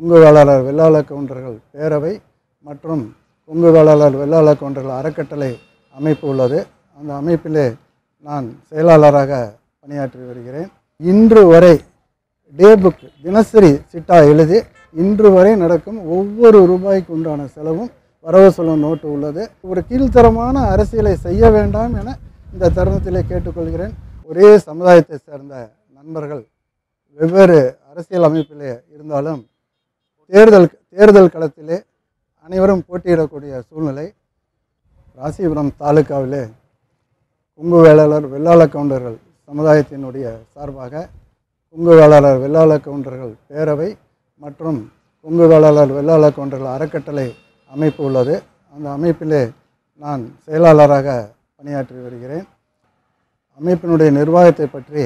கொங்கு வேளாளர் வெள்ளாள கவுண்டர்கள் பேரவை மற்றும் கொங்கு வேளாளர் வெள்ளாள கவுண்டர்கள் அறக்கட்டளை அமைப்பு உள்ளது. அந்த அமைப்பிலே நான் செயலாளராக பணியாற்றி வருகிறேன். இன்று வரை டே புக் தினசரி சிட்டா எழுதி இன்று வரை நடக்கும் ஒவ்வொரு ரூபாய்க்கு உண்டான செலவும் வரவு செலவு நோட்டு உள்ளது. ஒரு கீழ்த்தரமான அரசியலை செய்ய வேண்டாம் என இந்த தருணத்திலே கேட்டுக்கொள்கிறேன். ஒரே சமுதாயத்தை சேர்ந்த நண்பர்கள் வெவ்வேறு அரசியல் அமைப்பிலே இருந்தாலும் தேர்தல் தேர்தல் களத்திலே அனைவரும் போட்டியிடக்கூடிய சூழ்நிலை ராசிபுரம் தாலுக்காவிலே குங்கு வேளாளர் வெள்ளாள கவுண்டர்கள் சமுதாயத்தினுடைய சார்பாக குங்கு வேளாளர் வெள்ளாள கவுண்டர்கள் பேரவை மற்றும் குங்கு வேளாளர் வெள்ளாள கவுண்டர்கள் அறக்கட்டளை அமைப்பு உள்ளது. அந்த அமைப்பிலே நான் செயலாளராக பணியாற்றி வருகிறேன். அமைப்பினுடைய நிர்வாகத்தை பற்றி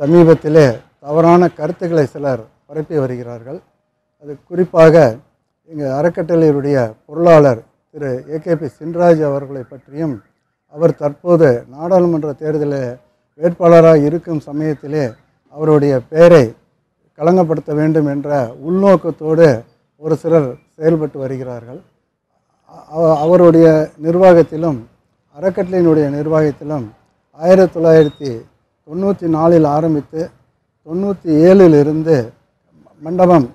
சமீபத்திலே தவறான கருத்துக்களை சிலர் பரப்பி வருகிறார்கள். அது குறிப்பாக எங்கள் அறக்கட்டளையுடைய பொருளாளர் திரு. ஏகேபி சின்ராஜ் அவர்களை பற்றியும் அவர் தற்போது நாடாளுமன்ற தேர்தலில் வேட்பாளராக இருக்கும் சமயத்திலே அவருடைய பெயரை களங்கப்படுத்த வேண்டும் என்ற உள்நோக்கத்தோடு ஒரு சிலர் செயல்பட்டு வருகிறார்கள். அவருடைய நிர்வாகத்திலும் அறக்கட்டளையினுடைய நிர்வாகத்திலும் ஆயிரத்தி தொள்ளாயிரத்தி தொண்ணூற்றி நாலில் ஆரம்பித்து தொண்ணூற்றி ஏழிலிருந்து மண்டபம்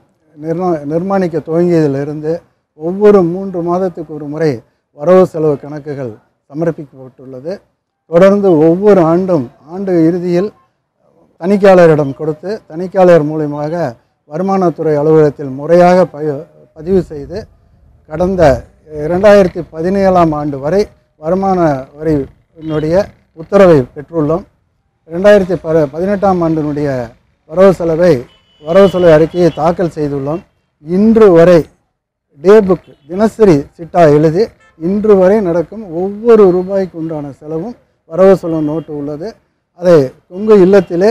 நிர்மா நிர்மாணிக்க துவங்கியதிலிருந்து ஒவ்வொரு மூன்று மாதத்துக்கு ஒரு முறை வரவு செலவு கணக்குகள் சமர்ப்பிக்கப்பட்டுள்ளது. தொடர்ந்து ஒவ்வொரு ஆண்டும் ஆண்டு இறுதியில் தணிக்கையாளரிடம் கொடுத்து தணிக்கையாளர் மூலியமாக வருமானத்துறை அலுவலகத்தில் முறையாக ப- பதிவு செய்து கடந்த இரண்டாயிரத்தி பதினேழாம் ஆண்டு வரை வருமான வரியினுடைய உத்தரவை பெற்றுள்ளோம். ரெண்டாயிரத்தி ப பதினெட்டாம் ஆண்டினுடைய வரவு செலவை வரவு செலவு அறிக்கையை தாக்கல் செய்துள்ளோம். இன்று வரை டே புக் தினசரி சிட்டா எழுதி இன்று வரை நடக்கும் ஒவ்வொரு ரூபாய்க்கு உண்டான செலவும் வரவு செலவு நோட்டு உள்ளது. அதை கொங்கு இல்லத்திலே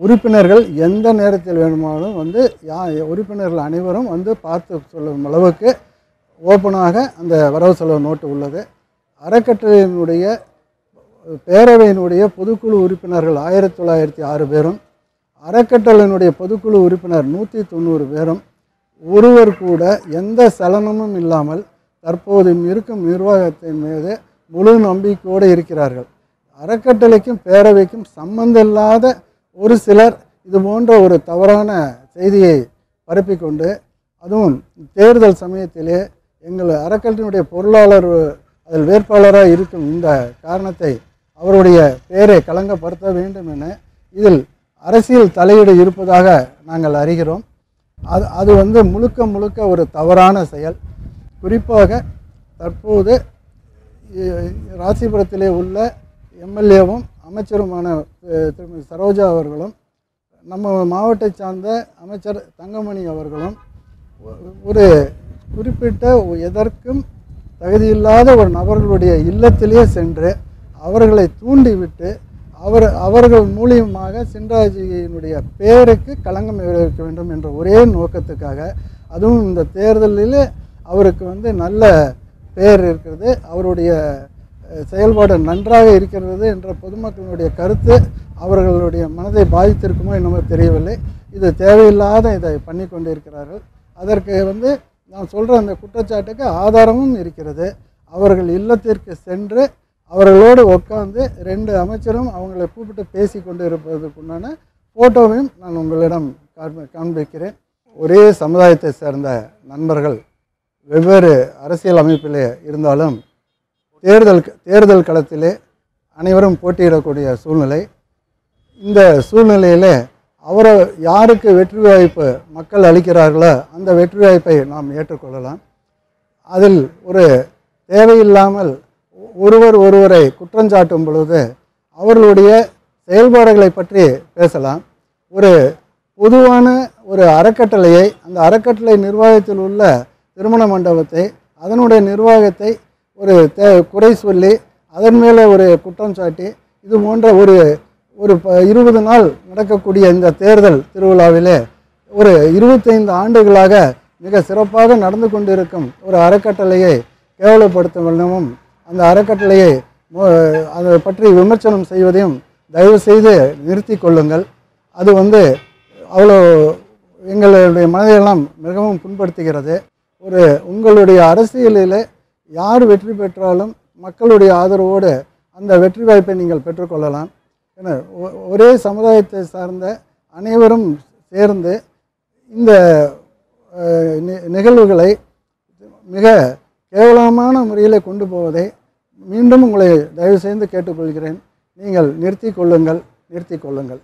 உறுப்பினர்கள் எந்த நேரத்தில் வேணுமானாலும் வந்து யா உறுப்பினர்கள் அனைவரும் வந்து பார்த்து சொல்லும் அளவுக்கு ஓப்பனாக அந்த வரவு செலவு நோட்டு உள்ளது. அறக்கட்டளையினுடைய பேரவையினுடைய பொதுக்குழு உறுப்பினர்கள் ஆயிரத்தி தொள்ளாயிரத்தி ஆறு பேரும் அறக்கட்டளையினுடைய பொதுக்குழு உறுப்பினர் நூற்றி தொண்ணூறு பேரும் ஒருவர் கூட எந்த சலனமும் இல்லாமல் தற்போது இருக்கும் நிர்வாகத்தின் மீது முழு நம்பிக்கையோடு இருக்கிறார்கள். அறக்கட்டளைக்கும் பேரவைக்கும் சம்பந்தமில்லாத ஒரு சிலர் இது போன்ற ஒரு தவறான செய்தியை பரப்பிக்கொண்டு அதுவும் தேர்தல் சமயத்திலே எங்கள் அறக்கட்டளையினுடைய பொருளாளர் அதில் வேட்பாளராக இருக்கும் இந்த காரணத்தை அவருடைய பெயரை களங்கப்படுத்த வேண்டும் என இதில் அரசியல் தலையீடு இருப்பதாக நாங்கள் அறிகிறோம். அது அது வந்து முழுக்க முழுக்க ஒரு தவறான செயல். குறிப்பாக தற்போது ராசிபுரத்திலே உள்ள எம்எல்ஏவும் அமைச்சருமான திருமதி சரோஜா அவர்களும் நம்ம மாவட்டத்தை சார்ந்த அமைச்சர் தங்கமணி அவர்களும் ஒரு குறிப்பிட்ட எதற்கும் தகுதியில்லாத ஒரு நபர்களுடைய இல்லத்திலேயே சென்று அவர்களை தூண்டிவிட்டு அவர் அவர்கள் மூலியமாக சின்ராஜியினுடைய பேருக்கு களங்கம் விளைவிக்க வேண்டும் என்ற ஒரே நோக்கத்துக்காக அதுவும் இந்த தேர்தலில் அவருக்கு வந்து நல்ல பெயர் இருக்கிறது அவருடைய செயல்பாடு நன்றாக இருக்கிறது என்ற பொதுமக்களுடைய கருத்து அவர்களுடைய மனதை பாதித்திருக்குமோ என்னமோ தெரியவில்லை. இது தேவையில்லாத இதை பண்ணி கொண்டிருக்கிறார்கள். அதற்கு வந்து நான் சொல்கிற அந்த குற்றச்சாட்டுக்கு ஆதாரமும் இருக்கிறது. அவர்கள் இல்லத்திற்கு சென்று அவர்களோடு உட்காந்து ரெண்டு அமைச்சரும் அவங்களை கூப்பிட்டு பேசி கொண்டு இருப்பதற்குண்டான ஃபோட்டோவையும் நான் உங்களிடம் காண்பிக்கிறேன். ஒரே சமுதாயத்தை சேர்ந்த நண்பர்கள் வெவ்வேறு அரசியல் அமைப்பிலே இருந்தாலும் தேர்தல் தேர்தல் களத்திலே அனைவரும் போட்டியிடக்கூடிய சூழ்நிலை. இந்த சூழ்நிலையிலே அவரை யாருக்கு வெற்றி வாய்ப்பு மக்கள் அளிக்கிறார்களோ அந்த வெற்றி வாய்ப்பை நாம் ஏற்றுக்கொள்ளலாம். அதில் ஒரு தேவையில்லாமல் ஒருவர் ஒருவரை குற்றஞ்சாட்டும் பொழுது அவர்களுடைய செயல்பாடுகளை பற்றி பேசலாம். ஒரு பொதுவான ஒரு அறக்கட்டளையை அந்த அறக்கட்டளை நிர்வாகத்தில் உள்ள திருமண மண்டபத்தை அதனுடைய நிர்வாகத்தை ஒரு தே குறை சொல்லி அதன் மேலே ஒரு குற்றம் சாட்டி இது போன்ற ஒரு ஒரு ப இருபது நாள் நடக்கக்கூடிய இந்த தேர்தல் திருவிழாவிலே ஒரு இருபத்தைந்து ஆண்டுகளாக மிக சிறப்பாக நடந்து கொண்டிருக்கும் ஒரு அறக்கட்டளையை கேவலப்படுத்தும் வண்ணமும் அந்த அறக்கட்டளையை அதை பற்றி விமர்சனம் செய்வதையும் தயவு செய்து நிறுத்தி கொள்ளுங்கள். அது வந்து அவ்வளோ எங்களுடைய மனதையெல்லாம் மிகவும் புண்படுத்துகிறது. ஒரு உங்களுடைய அரசியலில் யார் வெற்றி பெற்றாலும் மக்களுடைய ஆதரவோடு அந்த வெற்றி வாய்ப்பை நீங்கள் பெற்றுக்கொள்ளலாம் என ஒ- ஒரே சமுதாயத்தை சார்ந்த அனைவரும் சேர்ந்து இந்த நி- நிகழ்வுகளை மிக கேவலமான முறையில் கொண்டு போவதை மீண்டும் உங்களை தயவு செய்து கேட்டுக்கொள்கிறேன். நீங்கள் நிறுத்தி கொள்ளுங்கள் நிறுத்தி கொள்ளுங்கள்.